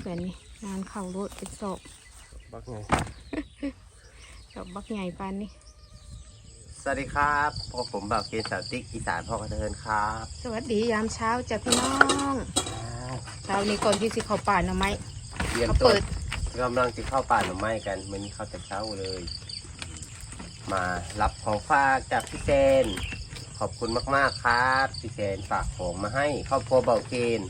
เอ้ยแบบนี้งานเข่ารถเป็นศอกบักไงดอกบักใหญ่ปานนี้สวัสดีครับพวกผมบ่าวเกณฑ์สาวติ๊กอีสานพ่อกระเทินครับ สวัสดียามเช้าจ้ะพี่น้องเช้านี้ก่อนที่สิเข้าป่าหน่อไม้เรียนเขาต้เปินดกำลังจะเข้าป่าหน่อไม้กันมันนี้เข้าแต่เช้าเลย มารับของฝากจากพี่เซนขอบคุณมากๆครับพี่เซนฝากของมาให้ครอบครัวเบาเกณฑ์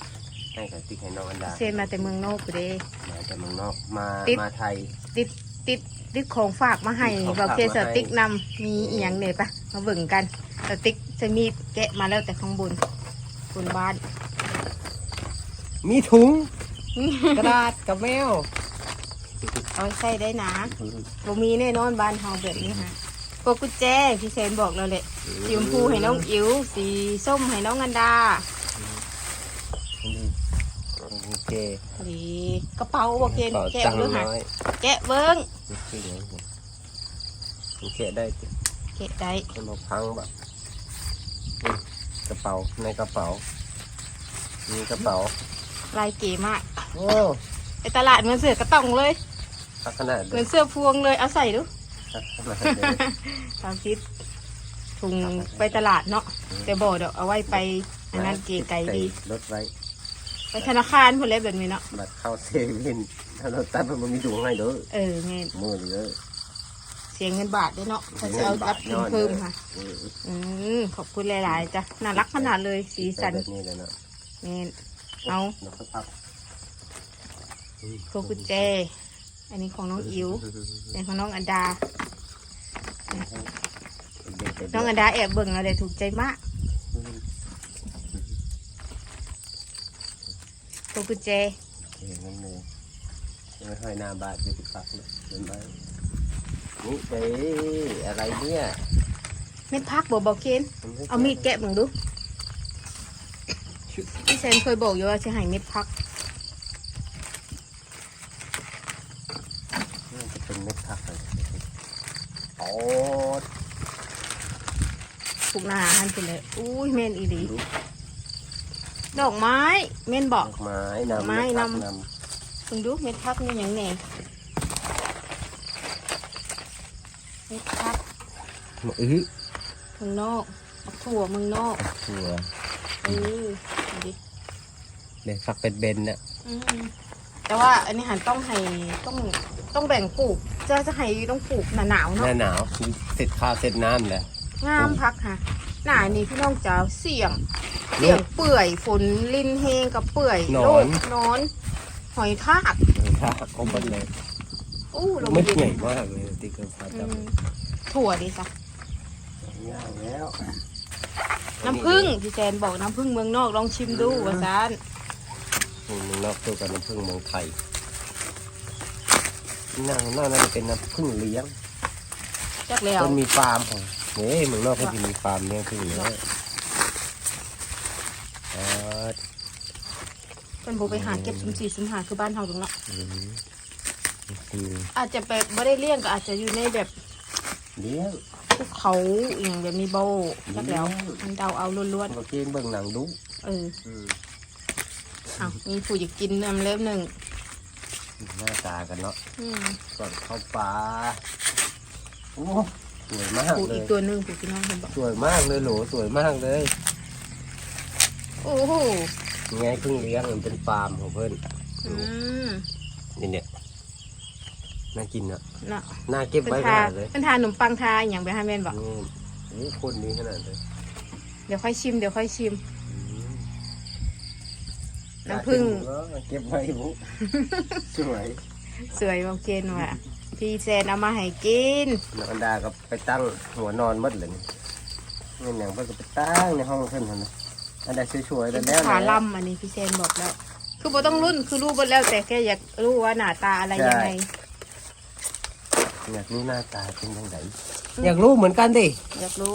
ให้กับติ๊กให้น้องอันดาเซนมาแต่เมืองนอกกูเด้ มาจากเมืองนอกมาติ๊ก มาไทย ติดติดติดของฝากมาให้ติดของบอกฝากเซนมาสให้ ติ๊กนำมีอีหยังเนี่ยปะมาเบิ่งกันสติ๊กจะมีแกะมาแล้วแต่ข้างบนบนบ้าน มีถุง กระดาษกับแมวเอาไว้ใส่ได้นะบ่มีแน่นอนบ้านเฮาแบบนี้ค่ะพวกกุญแจพี่เซนบอกเราเลยสีชมพูให้น้องอิ๋วสีส้มให้น้องอันดา โอเคดีกระเป๋าบอกเกนเป่าแกะตังค์เบิ้งค่ะน้อยแกะเบิ้งนี่คืออย่างนี้โอเคได้แกะได้ขนมพังแบบนี่กระเป๋าในกระเป๋า มีกระเป๋าลายเก๋มากโอ้ไปตลาดเหมือนเสือกระต่องเลยทักขนาดเหเลมือยนเสื้อพวงเลยเอาใส่ดูทักขนาดเลยตามคิดถุงไปตลาดเนาะแต่บอกเดี๋ยวเอาไว้ไปอันนั้นเก๋ไก่ดีใส่รถไว้ ไปธนาคารพวกเล็แบบนี้เนาะบัตรเข้าเซเว่นถ้าเราตัดมันมีถุงให้เด้อเออเงี้ยมือเด้อเสียเงินบาทด้วยเนาะถ้าจะเอาอัดเพิ่มเพิ่มค่ะอืมอืมขอบคุณหลายๆจ้ะน่ารักขนาดเลยสีสันแบบนี้เลยเนาะเงี้ยเอาแล้วก็พับพวงกุญแจ อันนี้ของน้องอิ๋วเป็นของน้องอันดา น้องอันดาแอบเบิ่งอะไรถูกใจมากพ วงกุญแจเองนั่นเลยไม่ค่อยหน้าบาดอยู่ที่ปักเลยเห็นไหมนี่เด้อะไรเนี่ยเม็ดพักบอกบอกเคนเอามีดแกะมึงดูพี่เซนเคยบอกอยู่ว่าจะให้เม็ดพักน่าจะเป็นเม็ดผักเลยโอ้ปลูกหนาหันไปเลยอุ้ยเม่นอีดี ดูดอกไม้เม่นบดออกกไม้นำไม้เดผักนำมึงดูเม็ดพักนี่อย่างแหน่เม็ดพักมาอื้อเมึงนอกเอาถั่วเมึงนอกถั่วเออดูดิเนี่ยฝักเป็นเบนเนี่ยอืมแต่ว่าอันนี้หันต้องให้ต้องต้องแบ่งปลูกจะจะให้ต้องปลูกหนาหนาวหเนาะน้าหนาวเสร็จข้าวเสร็จน้ำแหละงามพักค่ะ หนานี่พี่น้องจ๋าเสี่ยงโรค เสี่ยงเปื่อยฝนลินเฮงกับเปื่อยหนอน โรคนอน หอยทากถ้าคมบันเลยอู้ลงไม่ดินใหญ่มากเลยติ๊กเกอร์ฟ้าอืจับมถั่วดีจ้ะง่ายแล้วน้ำผึ้งพี่แจนบอกน้ำผึ้งเมืองนอกลองชิมดูว่าซานพึ่งเมืองนอกตัวกับน้ำผึ้งเมืองไทยน่าน่าน่าจะเป็นน้ำผึ้งเลี้ยงจักแล้วมันมีฟาร์มของเฮ้ยเมืองนอกเขาจะมีฟาร์มเลี้ยงผึ้งเยอะอ่า เป็นโบไปหาเก็บสุ่มสี่สุ่มหาคือบ้านเฮาตรงเนาะอืมคืออาจจะแบบไม่ได้เลี้ยงก็อาจจะอยู่ในแบบเลี้ยงภูเขาอย่างแบบมีโบจักแล้วอืมมันเดาเอาล้วนเมื่อกี้เบิ่งหนังดูๆเอออืมอ้าวมีผู้อยากกินน้ำเล็บหนึ่งหน้าตากันเนาะอืมก่อนเข้าป่าโอ้สวยมากผู้เลอียกตัวหนึ่งผู้พี่น้องเห็นบอกสวยมากเลยโหลสวยมากเลย โอ้โห ไงเพิ่งเลี้ยงมันเป็นฟาร์มของเพื่อนอืมนี่เนี่ยน่ากินอะเนาะน่าเก็บเป็นไว้ขทานาดเลยเป็นทาขนมปังทาอหย่างไปให้แม่นบอกนี่โอ้คนนี้ขนาดเลยเดี๋ยวค่อยชิมเดี๋ยวค่อยชิม อืมน้ำผึ้งเก็บไว้บุสวยสวยบอกเกนว่ะพี่แซนเอามาให้กินนักอันดาก็ไปตั้งหัวนอนหมดเลยนี่เงินอย่างเพื่อนก็ไปตั้งในห้องเพื่อนนั่นนะ อันใดสวยๆเป็แล้วนแล้วขานะล่ำอันนี้พี่แซนบอกแล้ว คือบ่ต้องรุ่นคือรู้หมดแล้วแต่แค่อยากรู้ว่าหน้าตาอะไรยังไง อยากรู้หน้าตาเป็นยังไงอยากรู้เหมือนกันดิอยากรู้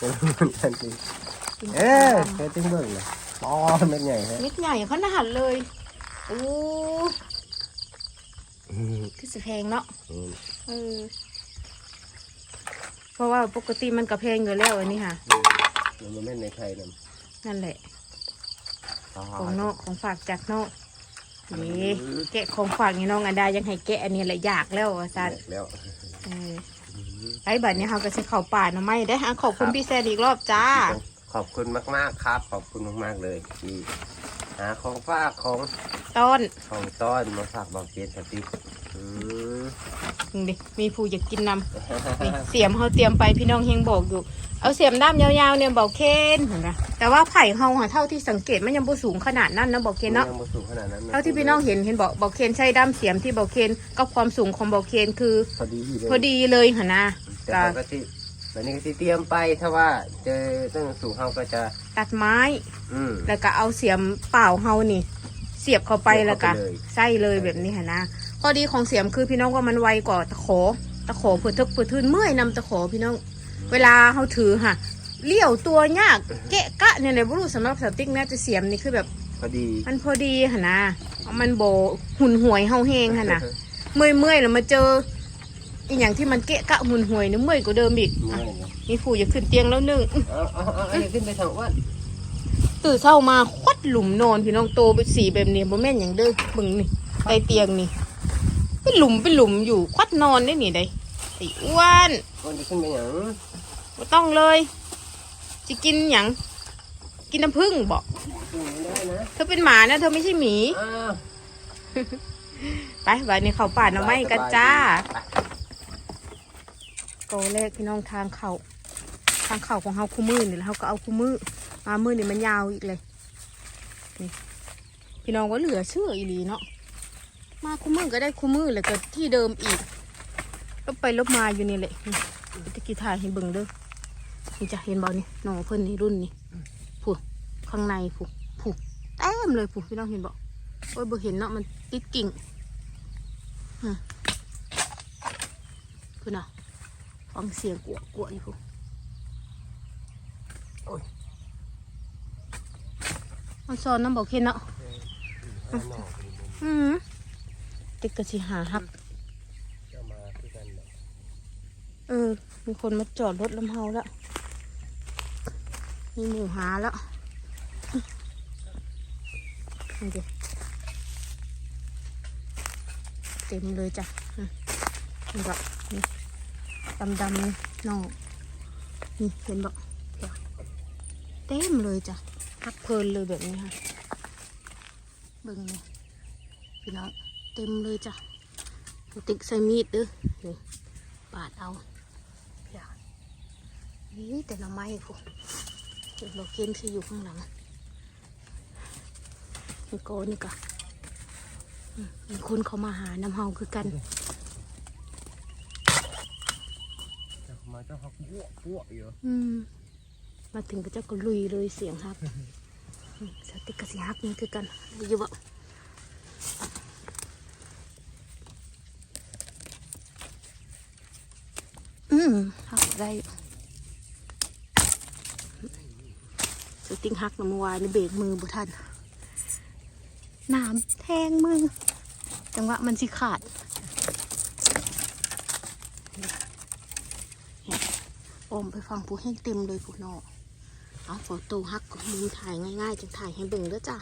อยากรู้เหมือนกันดิกินเอขาอล่เคยติ้งเบิ่งเลยปอเม็ดใหญ่ฮะำนิดใหญ่ขนาดเลยโอ้อืมคือสิแพงเนาะอืมเออเพราะว่าปกติมันกระเพงอยู่แล้วอันนี้ค่ะ แล้วมันไม่ในไทยนั่นนั่นแหละปอของนอกของฝากจากนอกนี่แกะของฝากนี่น้องอันดายังให้แกะอันนี้แหละอยากแล้วว่าซันแล้วเออไอ้บัดนี้เขาก็จะเข้าป่าหน่อไม้ได้ออะขอบคุณพี่แซนอีกรอบจ้า ขอบคุณมากๆครับ ขอบคุณมากๆเลยที่หาของฝากของต้นของต้อนมาฝากบอกเจนสติกอืม นี่ดิมีผู้อยากกินนำนี่เสียมเขาเตรียมไปพี่น้องเฮงบอกอยู่ เอาเสียมด้ามยาวๆเนี่ยบอกเคนเห็นไหมแต่ว่าไผ่เขาหาเท่าที่สังเกตมันยังบ่สูงขนาดนั้นนะบอกเคนเนาะยังบ่สูงขนาดนั้นนะเท่าที่พี่น้องเห็นเห็นบอกบอกเคนใช้ด้ามเสียมที่บอกเคนกับความสูงของบอกเคนคือพอดีเลยพอดีเลยหนนะแต่เขาก็ที่วันนี้ก็ที่เตรียมไปถ้าว่าเจอต้นสูงเขาก็จะตัดไม้ อืมแล้วก็เอาเสียมเปล่าเฮานี่ เสียบเข้าไปเสียบแล้วก็เข้าไปเลยใส่เลยแบบนี้หนนะข้อดีของเสียมคือพี่น้องว่ามันไวกว่าตะขอตะขอเพื่อทึกเพื่อทืนเมื่อยนำตะขอพี่น้อง เวลาเขาถือค่ะเลี้ยวตัวยากเกะกะเนี่ยเลยบุรุษสำหรับสติ๊กนะจะเสียมนี่คือแบบพอดี มันพอดีหนนะมันโบหุ่นหวยเฮาเฮงค่ะนะเมื่อยเมื่อยๆแล้วมาเจออีกอย่างที่มันเกะกะหุ่นหวยเนี่ยเมื่อยกว่าเดิมอีกเมื่อะอยเลยมีผู้อยากขึ้นเตียงแล้วหนึ่งเอาเอาเอาเอาขึ้นไปทางอ้วนตื่นเช้ามาควัดหลุมนอนพี่น้องโตเป็นสีแบบนี้บ่แม่นอย่างเด้อเบึงนี่ใต้เตียงนี่เป็นหลุมเป็นหลุมอยู่ควัดนอนได้นี่ได้ไอ้อ้วนอ้วนจะขึ้นไปอย่าง บ่ต้องเลยจะกินหยังกินน้ำผึ้งบอกขึ้นไม่ได้นะเธอเป็นหมานะเธอไม่ใช่หมีอ้าวไปวันนี้เขาป่าหน่อไม้กันจ้าไปโตแรกพี่น้องทางเขาทางเขาของเฮาคู่มือนี่แล้วเขาก็เอาคู่มือมามือนี่มันยาวอีกเลยนี่พี่น้องว่าเหลือเชื่ออีหลีเนาะมาคู่มือก็ได้คู่มือแล้วก็ที่เดิมอีกลบไปลบมาอยู่นี่แหละนี่ตะกี้ถ่ายให้เบิ่งเด้อ นี่จะเห็นบอนี่หน่อเพิ่นนี่รุ่นนี่ผูข้างในผูผูเต็มเลยผูพี่น้องเห็นบ่โอ้ยบ่เห็นเนาะมันติดกิ่งอืมคือน่ะฟังเสียงกวกวอยู่พูโอ้ยมันซอนน้ำบอกเคนเนาะอืมติดกระสิหาฮักจะมาคือกันเนาะเออ มีคนมาจอดรถลำเฮาแล้ว มีหมูหาแล้วนี่ดิเต็มเลยจ้ะนี่ก็นี่ดำดำๆนอกนี่เห็นบอกเต็มเลยจ้ะพักเพลินเลยแบบนี้ค่ะเบิ่งเลยพี่น้องเต็มเลยจ้ะติ๊กใส่มีดเด้อนี่ปาดเอาอย่านี่แต่หน่อไม้พวก เดี๋ยวเราเกณฑ์ที่อยู่ข้างหลังนี่โกนี่ก็อืมมีคนเขามาหาน้ำเฮาคือกันจะมาเจ้าฮักบวกบวกอยู่อืมมาถึงก็เจะก็ลุยเลยเสียงฮักอืมสติกกะสิฮักนี่คือกันอยู่บ่อืมฮักได้อยู่ส ติ้งฮักน้ำวายในเบรกมือบุทันน้ำแทงมือ จังหวะมันสิขาด อมไปฟังผู้แห้งเต็มเลยผู้นอเอาฝนตูฮักมือถ่ายง่ายๆจังถ่ายให้เบิ่งเด้อจ้า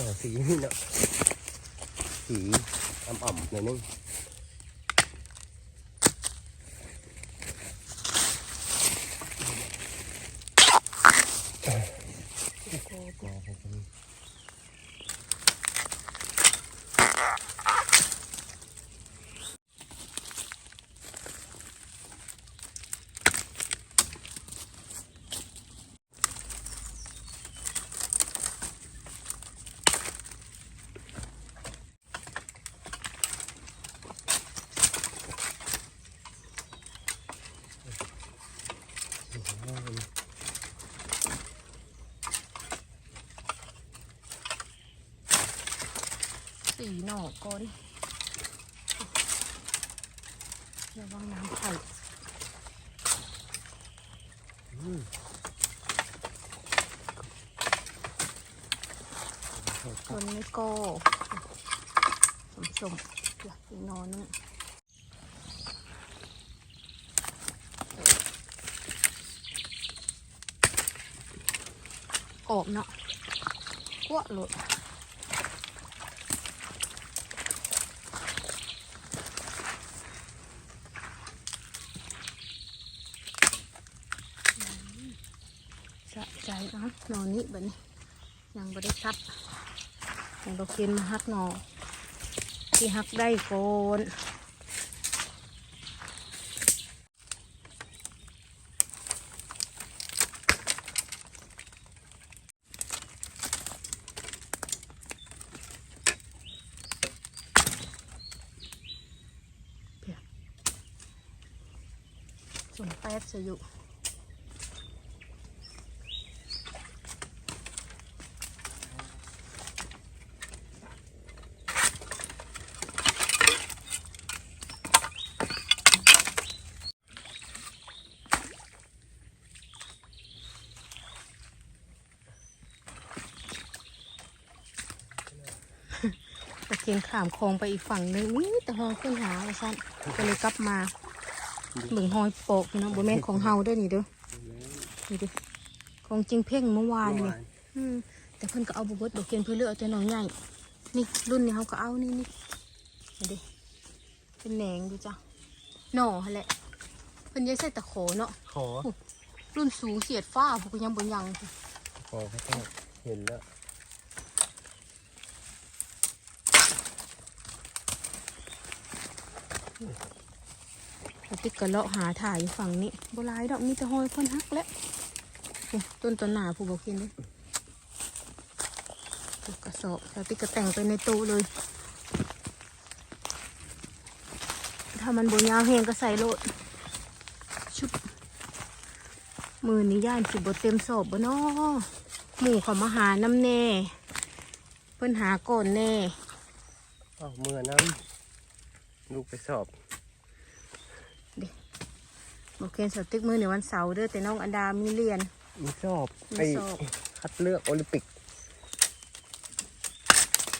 หน่อสีนี่เนาะสีอ่ำๆหน่อยนึง สี่ห นอกก่อนระวังน้ำไข่อืมต้นนี้ก็สมๆเดี๋ยวอีนอนนึงออกเนาะกวะหลุดสะใจเนาะนอนี้แบบนี้ ยังไม่ได้ทับยังเราเคียนมาฮักหนอที่ฮักได้โกนส่วนแป๊ดจะอยู่ ตะเคีย นขามคลองไปอีกฝั่งหนึงนี่แต่หอยขึ้นหาว่าสั้นก็เลยกลับมาเบิ่งหอยโปกเนาะบ่แม่นของเฮาเด้วยนี่เด้อนี่ดิของจริงเพ่งเมื่อวานนี่อืมแต่เพิ่นก็เอาบ่เบิดดอกเคียนเพื่อเลือกเอาแต่หนองใหญ่นี่รุ่นนี้เขาก็เอานี่นี่นี่ดิเป็นแหนงดูจ้ะหน่อหั่นแหละเพิ่นยังใส่ตะโขเนาะขอรุ่นสูงเสียดฟ้าพวกก็ยังบ่ยังขอพระเจ้าเห็นแล้ว เอาติ๊กกระเลาะหาถ่ายอยู่ฝั่งนี้โบรายดอกมีแต่หอยคนฮักแล้วโอ้ต้นต้นหนาผู้บอกกินเลยเอากระสอบเอาติ๊กกระแต่งไปในตู้เลย ถ้ามันบนยาวแหงก็ใส่โลด ชุบ มือนี้ย่านสิบเต็มสอบบ่นอหมู่เขามาหาน้ำแน่ เพิ่นหาก่อนแน่เอาเมื่อน้ำ ลูกไปสอบบอกเคนสติ๊กมือในวันเสาร์เด้อแต่น้องอันดามีเรียน มีสอบมีไปสอบ คัดเลือกโอลิมปิก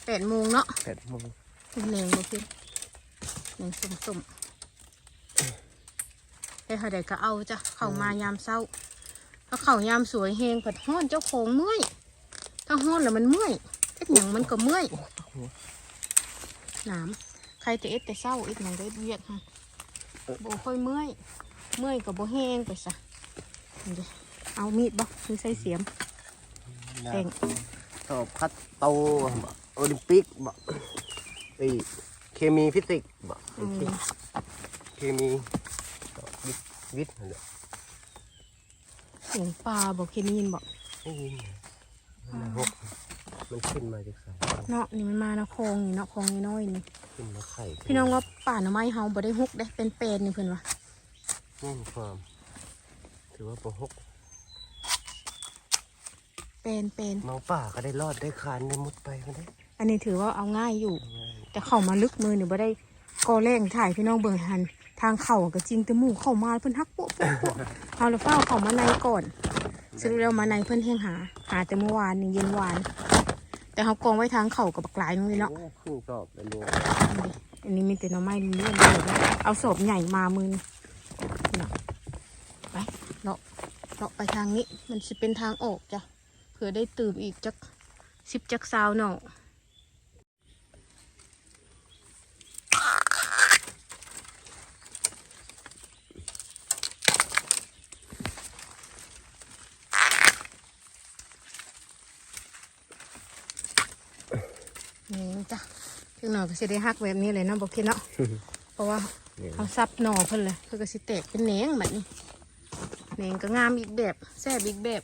แปดโมงเนาะแปดโมงเป็นแหนงบอกเคนแหนงสมสมๆแต่เขาใดก็เอาจ้ะเข้ามายามเศร้าถ้าเข้ายามสวยเฮงผัดห้อนเจ้าของเมื่อยถ้าห้อนแล้วมันเมื่อยเอ็ดหยังมันก็เมื่อยหนาม ใครจะเอ็ดแต่เศร้าเอ็ดหยังก็เอ็ดเวียกฮะโบค่อยเมื่อย เมื่อยกับโบแห้งไปซะนี่ดิเอามีดบ่มีใส่เสียมแต่งสอบคัดโตบ่โอลิมปิกบ่ไอเคมีฟิสิกส์บ่อืมเคมีวิทย์วิทย์นั่นแหละเสียงปลาบอกเคยได้ยินบอกไม่ยินมันหกมันขึ้นมาจากสาย เนาะนี่มันมานะคลองนี่เนาะคลองน้อยๆนี่ขึ้นมาไข่พี่น้องว่าป่าหน่อไม้เฮาบ่ได้ฮุกได้เป็นเป็นนี่เพิ่นว่านี่มีความถือว่าปหกเป็นเป็นเมาป่าก็ได้รอดได้คานได้มุดไปก็ได้ อันนี้ถือว่าเอาง่ายอยู่ แต่เข้ามาลึกมือนี่บ่ได้กอแรงถ่ายพี่น้องเบิ่งหัน ทางเข้าก็จริงแต่หมู่เข้ามาเพิ่นฮักโป๊ะโป๊ะโป๊ะเอาแล้วเฝ้าเข้ามาในก่อนสรุปแล้วมาในเพิ่นเฮงหา หาแต่เมื่อวานนี่เย็นวาน แต่เขากองไว้ทางเข้ากับบักหลายนึงเลยเนาะโอ้ครึ่งสอบแล้วลูกอันนี้มีแต่หน่อไม้เลื่อนเลยนะเอาศพใหญ่มามือนี่เนาะไปเลาะเลาะไปทางนี้ มันจะเป็นทางออกจ้ะเผื่อได้ตื่มอีกจักสิบจักซาวเนาะนี่จ้ะถึงห น่อยก็จะได้ฮักแบบนี้เลยเนาะบอกคิดเนาะ เพราะว่าเนี่ยเขาซับหน่อเพิ่นเลยเพื่อก็สิแตกเป็นแหนงแบบนี้แหนงก็งามอีกแบบแซ่บอีกแบบ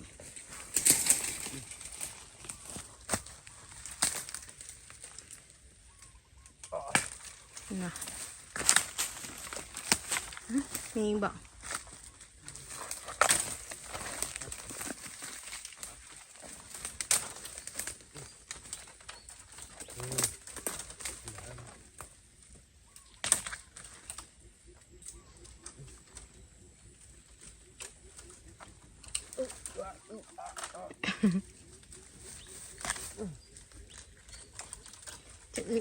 นะฮะมีอีกบอก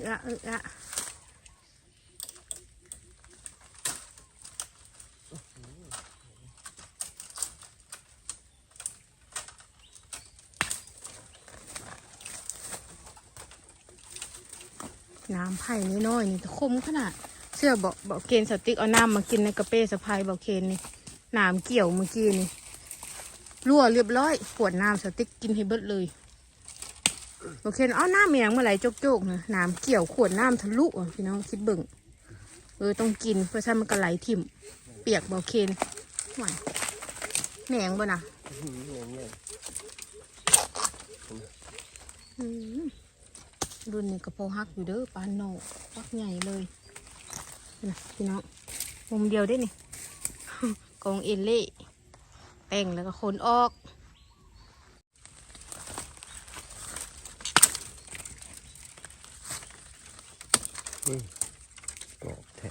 จะอึอะอึอะน้ำไผ่น้อยๆนี่คมขนาดเชื่อบอกบอกเกณฑ์สติ๊กเอาน้ำมากินในกระเป้สะพายบอกเคนนี่น้ำเกี่ยวเมื่อกี้นี่รั่วเรียบร้อยขวดน้ำสติ๊กกินให้เบิดเลย บอเคนเอาน้ำเมียงเมื่อไหร่โจกๆนะน้ำเกี่ยวขวดน้ำทะลุอะพี่น้องคิดเบิ่งเออต้องกินเพราะฉะนั้นมันก็ไหลทิ่ม เปียกบอเคนหวานแหนงบ่นะอื้อหืออย่างเงี้ยอืมรุ่นนี้กระโปรงฮักอยู่เด้อปานโนปักใหญ่เลยนะพี่น้องมุมเดียวได้นี่กองเอลเล่แต่งแล้วก็คนออก กรอบแท้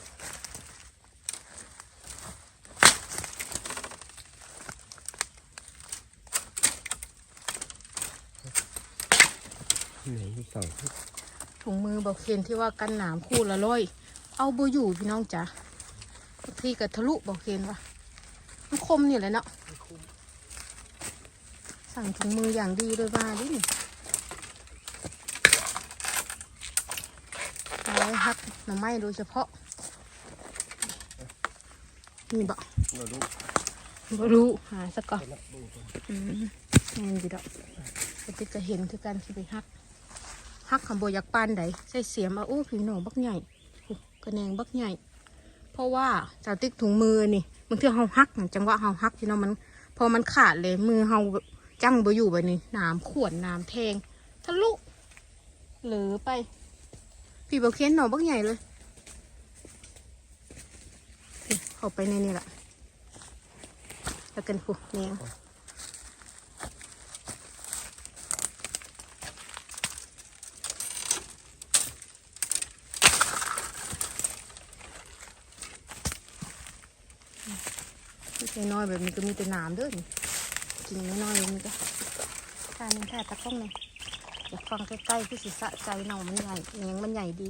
ไหนที่สองถุงมือบอกเคนที่ว่ากันหนามคู่ละร้อย เอาโบอยู่พี่น้องจ๋าพี่กับทะลุบอกเคนว่ามันคมนี่แหละเนาะสั่งถุงมืออย่างดีเลยมาดิเอาไว้ฮัก หน่อไม้โดยเฉพาะ นี่บอกเราดูบ่รู้หาสักก่อนไปละดูก่อนอืมแม่นดีดอกปฏิจะเห็นคือการที่ไปฮักฮักคำโบอยากปานใดใส่เสียมเอาอู้ผิวหนองบักใหญ่อุ๊ยกระแนงบักใหญ่ เพราะว่าจะติ๊กถุงมือนี่บางทีเฮาฮักน่ะจังหวะเฮาฮักที่เนาะมัน พอมันขาดเลยมือเฮาจังบ่อยู่แบบนี้น้ำขวนน้ำแทงทะลุหรือไป พี่บอกเค้นหนอบักใหญ่เลยเข้าไปในนี่แหละแล้วกันผู้แนงไม่ใช่น้อยแบบนี้ก็มีแต่น้ำด้วยกินน้อยๆแบบนี้ก็การนึงแค่ตะก้องเลย อยากฟังใกล้ๆที่ศีรษะใจหน่อมันใหญ่เองมันใหญ่ดี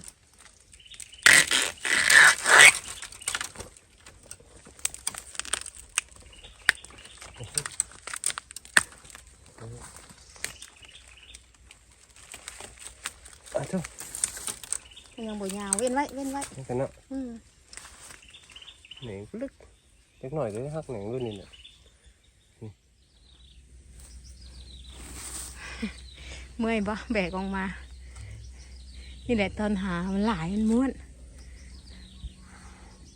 อะเจ้ายังบ่ยาวเว้นไว้เว้นไว้นี่กันเนาะอืมเหน่งลึกเล็กหน่อยเลยฮักเหน่งรุ่นนี้เนี่ย เมื่อยปะแบกออกมา นี่แหละตอนหามันหลายมันม้วน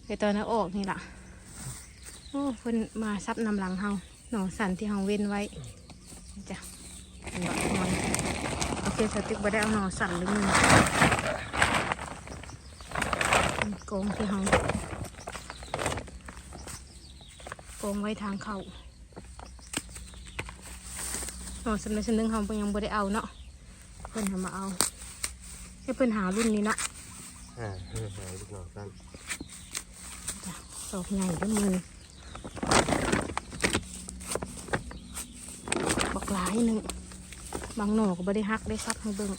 ไปตอนนั้นออกนี่ล่ะ โอ้เพิ่นมาซับนำหลังเฮาหนองสันที่เฮาเว้นไว้จ้ะเป็นดอกนอนโอเคสติ๊กบ่ได้เอาหนองสันหรือมึงโกงที่เฮาโกงไว้ทางเข้า องสันในสันหนึงเฮายังบ่ได้เอาเนาะเพิ่นเอามาเอาให้เพิ่นหารุ่นนี้เนาะอ่าหายลูกน้องสั้นดอกใหญ่ด้วยมือบักหลายหนึ่งบางหน่อก็ไม่ได้ฮักได้ซับให้เบิ่ง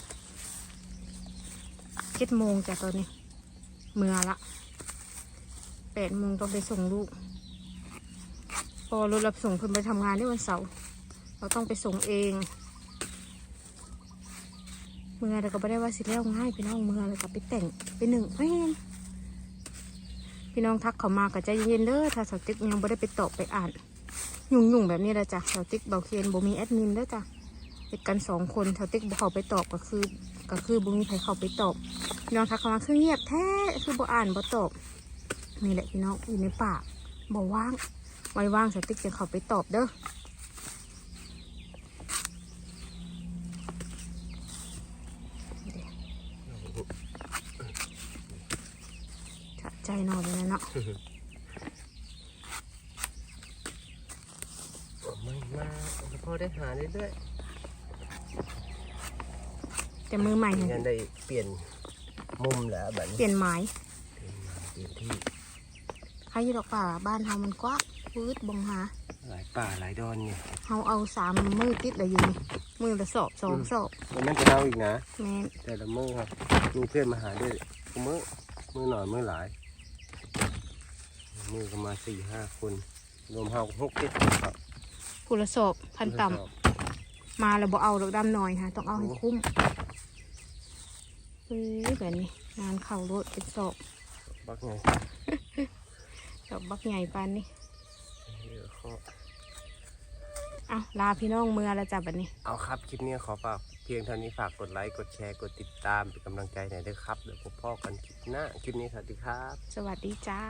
เจ็ดโมงจ้ะตอนนี้ เมื่อละแปดโมงต้องไปส่งลูก พอรถรับส่งเพิ่นไปทำงานได้วันเสาร์ เราต้องไปส่งเองเมื่อเราก็ไม่ได้ว่าสิแล้วง่ายพี่น้องเมื่อเราก็ไปแต่งไปหนึ่งแม่นพี่น้องทักเขามาก็ใจเย็นๆเด้อถ้าสาวติ๊กยังไม่ได้ไปตอบไปอ่าน ยุ่งๆแบบนี้ละจ้ะสาวติ๊กเบาเคียนบ่มีแอดมินเด้อจ้ะเด็กกันสองคนสาวติ๊กเขาไปตอบก็คือก็คือบ่มีใครเข้าไปตอบพี่น้องทักเขามาคือเงียบแท้คือบ่อ่านบ่ตอบนี่แหละพี่น้องอยู่ในป่าบ่ว่างไว้ว่างสาวติ๊กจะเข้าไปตอบเด้อ สะใจหนอนเลยเนาะไม่มาพอได้หาเรื่อยแต่มือใหม่ๆเนี่ยงั้นได้เปลี่ยนมุมแล้วแบบนี้เปลี่ยนไม้เปลี่ยนที่ใครอยู่ดอกป่าบ้านเฮามันกว้างพืดบงหาเอหลายป่าหลายดอนเนี่ยเฮาเอาสามมือติดเลยอยู่นี่มือละสอบสองสอบมันนั่นจะเอาอีกนะแม่นแต่ละมือครับมีเพื่อนมาหาด้วยทุกมือมือหน่อยมือหลาย มือก็มาสี่ห้าคน รวมเฮาหกเจ็ดคนครับผู้ละสอบพันต่ำมาแล้วบ่เอาดอกดำหน่อยค่ะ ต้องเอาให้คุ้มเฮ้ยแบบนี้งานเข่ารถเป็นสอบบักไงดอกบักใหญ่ปานนี้เดี๋ยวขออ้าวลาพี่น้องเมื่อแล้วจ้ะบัดนี้ เอาครับ คลิปนี้ขอฝากเพียงเท่านี้ฝากกดไลค์ กดแชร์ กดติดตามเป็นกำลังใจหน่อยด้วยครับ เดี๋ยวพบพ่อกันคลิปหน้า คลิปนี้สวัสดีครับ สวัสดีจ้า